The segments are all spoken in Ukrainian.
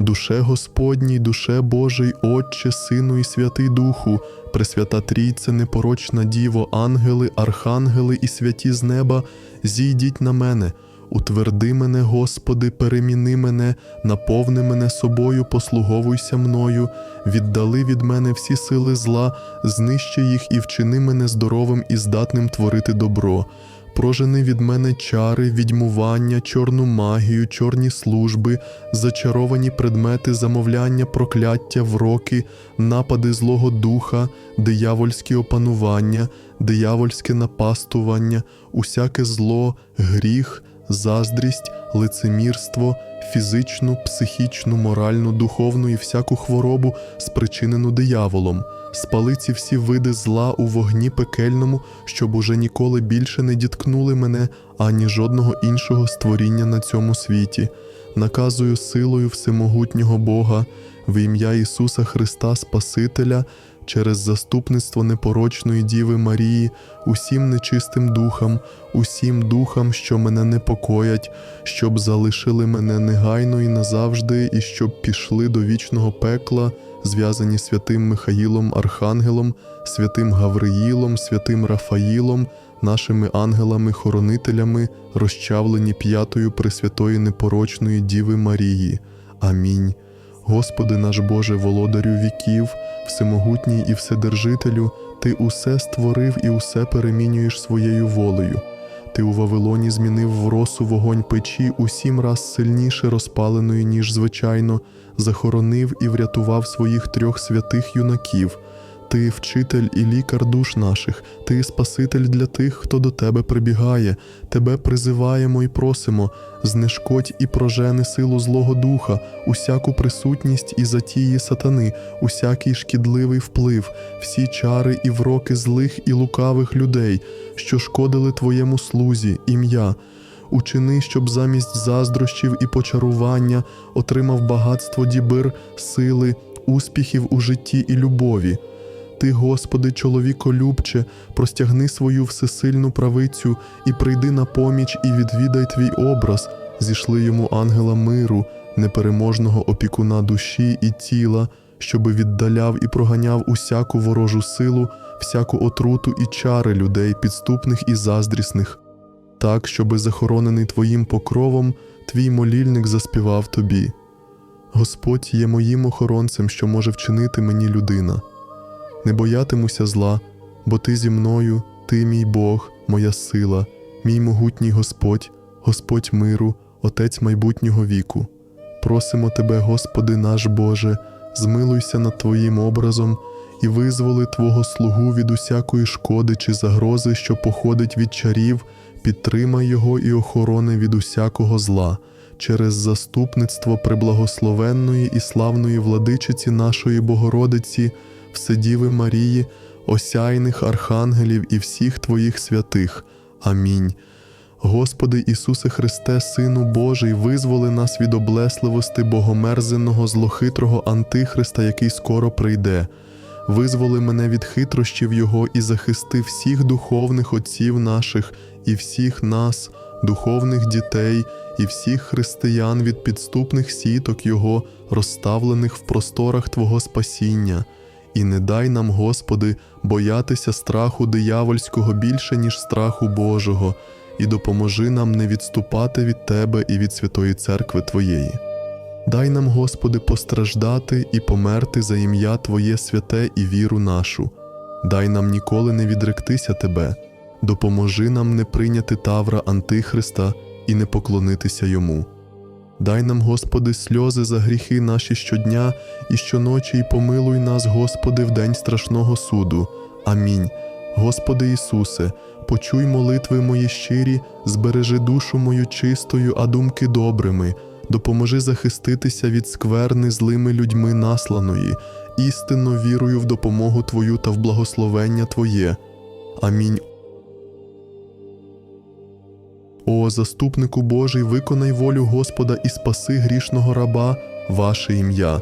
Душе Господній, душе Божий, Отче, Сину і Святий Духу, Пресвята Трійце, непорочна Діво, ангели, архангели і святі з неба, зійдіть на мене, утверди мене, Господи, переміни мене, наповни мене собою, послуговуйся мною, віддали від мене всі сили зла, знищи їх і вчини мене здоровим і здатним творити добро. Прожени від мене чари, відьмування, чорну магію, чорні служби, зачаровані предмети, замовляння, прокляття, вроки, напади Злого Духа, диявольські опанування, диявольське напастування, усяке зло, гріх, заздрість, лицемірство, фізичну, психічну, моральну, духовну і всяку хворобу, спричинену дияволом. Спали ці всі види зла у вогні пекельному, щоб уже ніколи більше не діткнули мене ані жодного іншого створіння на цьому світі. Наказую силою всемогутнього Бога в ім'я Ісуса Христа Спасителя через заступництво непорочної Діви Марії, усім нечистим духам, усім духам, що мене непокоять, щоб залишили мене негайно і назавжди, і щоб пішли до вічного пекла, зв'язані святим Михаїлом Архангелом, святим Гавриїлом, святим Рафаїлом, нашими ангелами-хоронителями, розчавлені п'ятою Пресвятої непорочної Діви Марії. Амінь. Господи наш Боже, володарю віків, всемогутній і вседержителю, Ти усе створив і усе перемінюєш своєю волею. Ти у Вавилоні змінив в росу вогонь печі у сім раз сильніше розпаленої, ніж звичайно, захоронив і врятував своїх трьох святих юнаків. Ти вчитель і лікар душ наших, ти Спаситель для тих, хто до тебе прибігає. Тебе призиваємо і просимо, знешкодь і прожени силу Злого Духа, усяку присутність і затії сатани, усякий шкідливий вплив, всі чари і вроки злих і лукавих людей, що шкодили твоєму слузі, ім'я. Учини, щоб замість заздрощів і почарування отримав багатство дібир, сили, успіхів у житті і любові. Ти, Господи, чоловіколюбче, простягни свою всесильну правицю і прийди на поміч і відвідай твій образ, зійшли йому ангела миру, непереможного опікуна душі і тіла, щоби віддаляв і проганяв усяку ворожу силу, всяку отруту і чари людей, підступних і заздрісних, так, щоби захоронений Твоїм покровом, твій молільник заспівав тобі. Господь є моїм охоронцем, що може вчинити мені людина не боятимуся зла, бо ти зі мною, ти мій Бог, моя сила, мій могутній Господь, Господь миру, Отець майбутнього віку. Просимо Тебе, Господи наш Боже, змилуйся над Твоїм образом і визволи Твого слугу від усякої шкоди чи загрози, що походить від чарів, підтримай його і охорони від усякого зла. Через заступництво преблагословенної і славної владичиці нашої Богородиці, Вседіви Марії, осяйних архангелів і всіх Твоїх святих. Амінь. Господи Ісусе Христе, Сину Божий, визволи нас від облесливости богомерзеного злохитрого Антихриста, який скоро прийде. Визволи мене від хитрощів Його і захисти всіх духовних отців наших і всіх нас, духовних дітей, і всіх християн від підступних сіток Його, розставлених в просторах Твого спасіння. І не дай нам, Господи, боятися страху диявольського більше, ніж страху Божого, і допоможи нам не відступати від Тебе і від Святої Церкви Твоєї. Дай нам, Господи, постраждати і померти за ім'я Твоє святе і віру нашу. Дай нам ніколи не відректися Тебе, допоможи нам не прийняти тавра Антихриста і не поклонитися йому. Дай нам, Господи, сльози за гріхи наші щодня і щоночі, і помилуй нас, Господи, в день страшного суду. Амінь. Господи Ісусе, почуй молитви мої щирі, збережи душу мою чистою, а думки добрими, допоможи захиститися від скверни злими людьми насланої, істинно вірую в допомогу Твою та в благословення Твоє. Амінь. О заступнику Божий, виконай волю Господа і спаси грішного раба, ваше ім'я.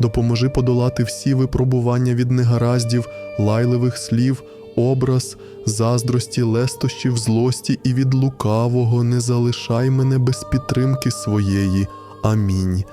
Допоможи подолати всі випробування від негараздів, лайливих слів, образ, заздрості, лестощів, злості і від лукавого не залишай мене без підтримки своєї. Амінь.